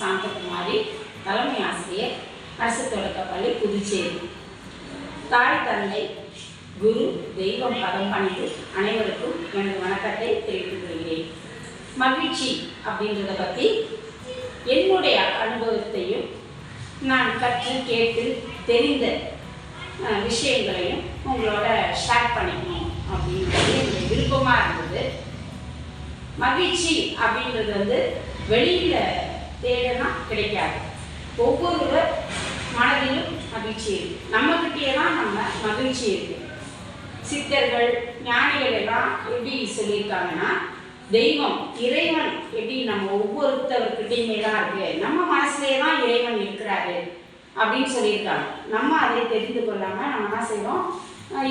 சாந்தகுமாரி தலைமை ஆசிரியர் அரசு தொடக்கப்பள்ளி புதுச்சேரி. தாய் தந்தை குரு தெய்வம் பதம் பணிந்து அனைவருக்கும் எனது வணக்கத்தை தெரிவித்துக் கொள்கிறேன். மகிழ்ச்சி அப்படின்றத பற்றி என்னுடைய அனுபவத்தையும் நான் கற்று கேட்டு தெரிந்த விஷயங்களையும் உங்களோட ஷேர் பண்ணிக்கணும் அப்படின்றது என்னுடைய விருப்பமாக இருந்தது. மகிழ்ச்சி அப்படின்றது வந்து வெளியில் தேடனா கிடைக்காது. ஒவ்வொருவர் மனதிலும் மகிழ்ச்சி இருக்கு. நம்மகிட்டயே தான் நம்ம மகிழ்ச்சி இருக்கு. சித்தர்கள் ஞானிகள் எல்லாம் எப்படி சொல்லியிருக்காங்கன்னா தெய்வம் இறைவன் எப்படி நம்ம ஒவ்வொருத்தவர்கிட்டையுமே தான் இருக்கு. நம்ம மனசுலயே தான் இறைவன் இருக்கிறாரு அப்படின்னு சொல்லியிருக்காங்க. நம்ம அதை தெரிந்து கொள்ளாம நம்ம என்ன செய்வோம்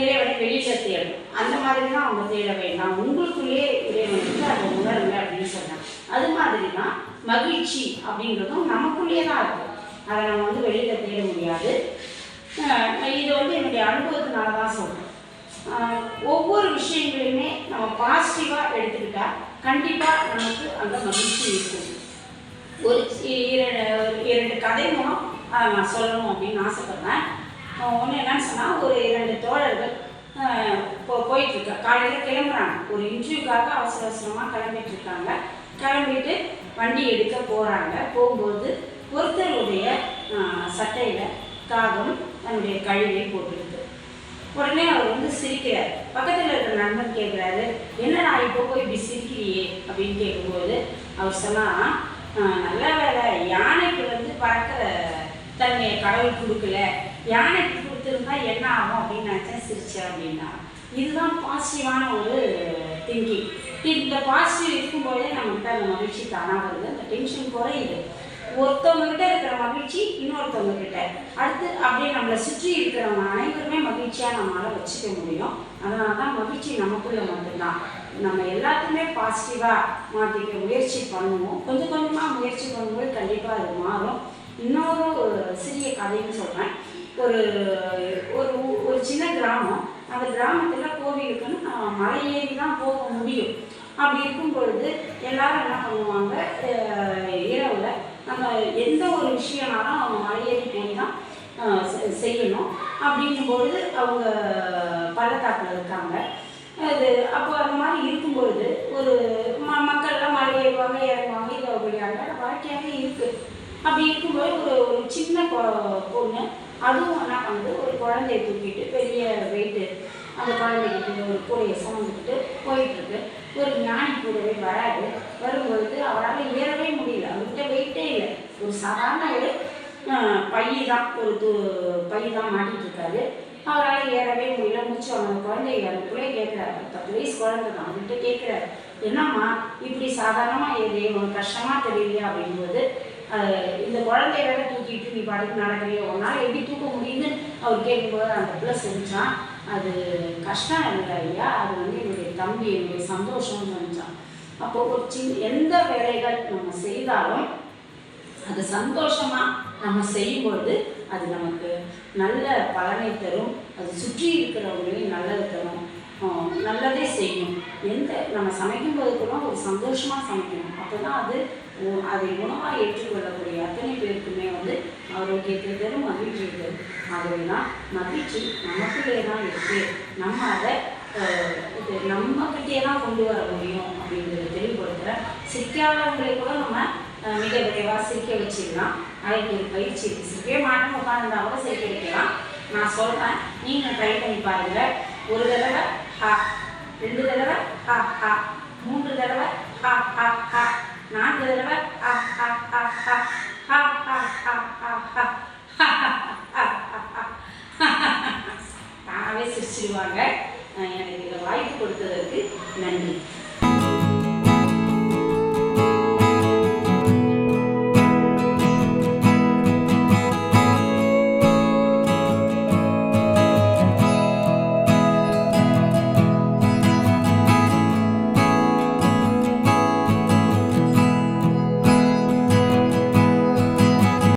இறைவனை வெளியில தேடணும் அந்த மாதிரி தான் அவங்க தேட வேண்டாம். உங்களுக்குள்ளேயே இறைவனுக்கு அதை உணருங்க அப்படின்னு சொன்னாங்க. அது மாதிரி தான் மகிழ்ச்சி அப்படின்றதும் நமக்குள்ளேயே தான் இருக்கும் அதை நம்ம வந்து வெளியில் தேட முடியாது. இது வந்து என்னுடைய அனுபவத்தினால தான் சொல்கிறேன் ஒவ்வொரு விஷயங்களையுமே நம்ம பாசிட்டிவாக எடுத்துக்கிட்டால் கண்டிப்பாக நமக்கு அந்த மகிழ்ச்சி இருக்கும். ஒரு இரண்டு இரண்டு கதை மூலம் நான் சொல்லணும் அப்படின்னு ஆசைப்பட்றேன். ஒன்று என்னன்னு சொன்னால் ஒரு இரண்டு தோழர்கள் இப்போ போ போயிட்டுருக்க. காலையில் கிளம்புறாங்க. ஒரு இன்டர்வியூக்காக அவசர அவசரமாக கிளம்பிட்டு இருக்காங்க கிளம்பிட்டு வண்டி எடுக்க போகிறாங்க போகும்போது ஒருத்தருடைய சட்டையில் காகம் தன்னுடைய கழிவை போட்டுருக்கு. உடனே அவர் வந்து சிரிக்கிறார். பக்கத்தில் இருக்கிற நண்பன் கேட்குறாரு என்னடா இப்போ போய் இப்படி சிரிக்கிறியே? அப்படின்னு கேட்கும்போது அவர் சொன்னால் நல்ல வேலை. யானைக்கு வந்து பறக்கிற தன்மையை கடவுள் கொடுக்கல. யானைக்கு கொடுத்துருந்தா என்ன ஆகும் அப்படின்னு நினச்சா சிரிச்சேன் அப்படின்னா. இதுதான் பாசிட்டிவான ஒரு திங்கிங் இந்த பாசிட்டிவ் இருக்கும்போதே நம்மகிட்ட அந்த மகிழ்ச்சி தானாக வருது. அந்த டென்ஷன் குறையுது. ஒருத்தவங்ககிட்ட இருக்கிற மகிழ்ச்சி இன்னொருத்தவங்க கிட்ட அடுத்து அப்படியே நம்மளை சுற்றி இருக்கிறவங்க அனைவருமே மகிழ்ச்சியாக நம்மளால் வச்சுக்க முடியும். அதனால தான் மகிழ்ச்சி நமக்குள்ள மட்டும்தான். நம்ம எல்லாத்தையுமே பாசிட்டிவாக மாற்றிக்க முயற்சி பண்ணுவோம். கொஞ்சம் கொஞ்சமாக முயற்சி பண்ணும்போது கண்டிப்பாக அது மாறும். இன்னொரு ஒரு சிறிய கதைன்னு சொல்கிறேன் ஒரு ஒரு ஒரு சின்ன கிராமம். அந்த கிராமத்தில் கோவிலுக்குன்னு மலை ஏறி தான் போக முடியும். அப்படி இருக்கும் பொழுது எல்லாரும் என்ன பண்ணுவாங்க இரவில் நம்ம எந்த ஒரு விஷயம்னாலும் அவங்க மலையேறி போய் தான் செ- செய்யணும். அப்படிங்கும் பொழுது அவங்க பள்ளத்தாக்கில் இருக்காங்க. அது அப்போ அந்த மாதிரி இருக்கும்பொழுது ஒரு ம மக்கள்லாம் மலை ஏறுவாங்க இறங்குவாங்க இது அப்படியாங்க. வாழ்க்கையாகவே இருக்குது அப்படி இருக்கும்போது ஒரு ஒரு சின்ன பொண்ணு அதுவும் என்ன பண்ணுது ஒரு குழந்தைய தூக்கிட்டு பெரிய வெயிட்டு அந்த குழந்தைகிட்ட ஒரு கூடையை சுமந்துக்கிட்டு போயிட்டுருக்கு. ஒரு ஞானி கூடவே வராது வரும்பொழுது அவரால் ஏறவே முடியல. அவர்கிட்ட வெயிட்டே இல்லை. ஒரு சாதாரண ஒரு பை தான் ஒரு தூ பை தான் மாட்டிகிட்ருக்காரு அவரால் ஏறவே முடியல. முடிச்சு அவங்க குழந்தைங்க அந்த கேட்குறாரு. பத்து வயசு குழந்தை தான். அவர்கிட்ட கேட்குறாரு. என்னம்மா இப்படி சாதாரணமாக இது உனக்கு கஷ்டமாக தெரியலையா? அப்படிங்கும்போது இந்த குழந்தைய வேலை தூக்கிட்டு நீ பாட்டுக்கு நடக்கிறியோ? உன்னால் எப்படி தூக்க முடியுதுன்னு அவர் கேட்கும்போது அந்த பிள்ளை செஞ்சான் அது கஷ்டம் இல்லை ஐயா. அது வந்து என்னுடைய தம்பி என்னுடைய சந்தோஷம்னு நினச்சான். அப்போ ஒரு சின்ன எந்த வேலைகள் நம்ம செய்தாலும் அது சந்தோஷமா நம்ம செய்யும்போது அது நமக்கு நல்ல பலனை தரும். அது சுற்றி இருக்கிறவங்களையும் நல்லது தரும். நல்லதே செய்யும். எந்த நம்ம சமைக்கும் போது கூட ஒரு சந்தோஷமாக சமைக்கணும். அப்போ தான் அது அதை உணவாக ஏற்றுக்கொள்ளக்கூடிய அத்தனை பேருக்குமே வந்து ஆரோக்கியத்தை தரும் மகிழ்ச்சி தரும். ஆகவே தான் மகிழ்ச்சி நமக்குள்ளே தான் இருக்குது நம்ம அதை நம்மக்கிட்டே தான் கொண்டு வர முடியும் அப்படிங்கிறத தெளிவுபடுத்துகிற சிரிக்காதவங்களை கூட நம்ம மிக விரைவாக சிரிக்க வச்சிடலாம். அதுக்கு ஒரு பயிற்சி இருக்குது சிரிக்கவே மாட்டோம் உட்காந்துருந்தா கூட சிரிக்க வைக்கலாம். நான் சொல்கிறேன் நீங்கள் ட்ரை பண்ணி பாருங்கள் ஒரு தடவை ஹா. ரெண்டு தடவை ஹா ஹா. மூன்று தடவை ஹா ஹா ஹா. நான்கு தடவை ஹா ஹா ஹா ஹா. ஹா ஹா ஹா ஹா ஹா. தானாகவே சிரிச்சிடுவாங்க. எனக்கு இதை வாய்ப்பு கொடுத்ததற்கு நன்றி.